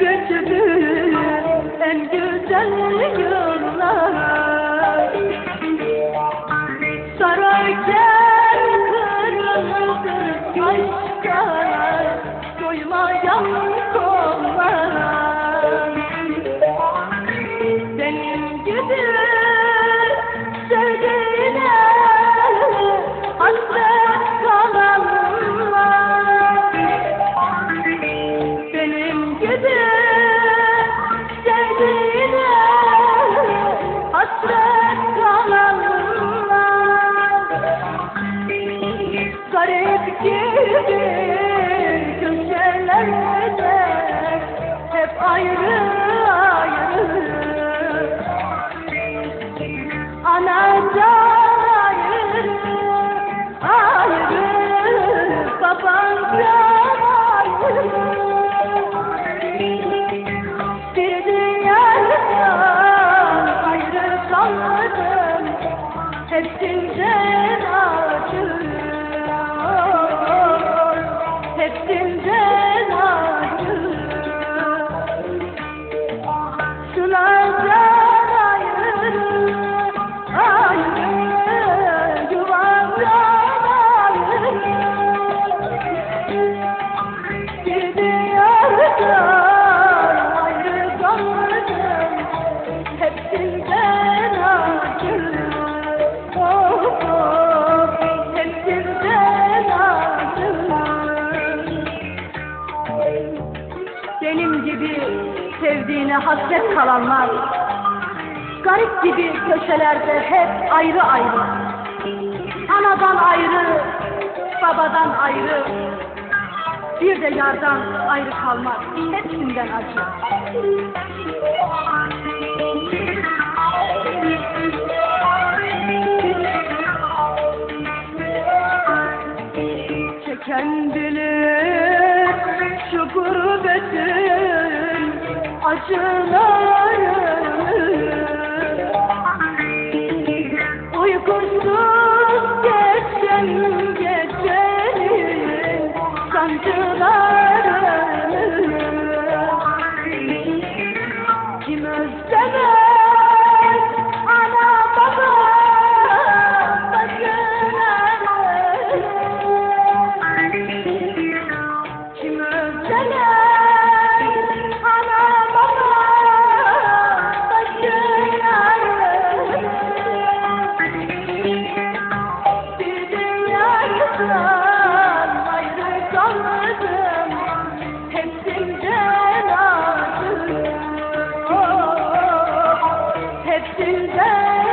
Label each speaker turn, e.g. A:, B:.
A: Götürdü en güzel yıllar Sararken kırıldı aşklar Doymayan Gibi köşelerde hep ayrı ayrı. Anacan ayrı ayrı Bir dünyadan ayrı kaldım Hepsinden acı Hepsinden Benim gibi sevdiğine hasret kalanlar Garip gibi köşelerde hep ayrı ayrı Anadan ayrı, babadan ayrı Bir de yardan ayrı kalmak hepsinden acı Çeken bilir şu gurbetin acılarını today.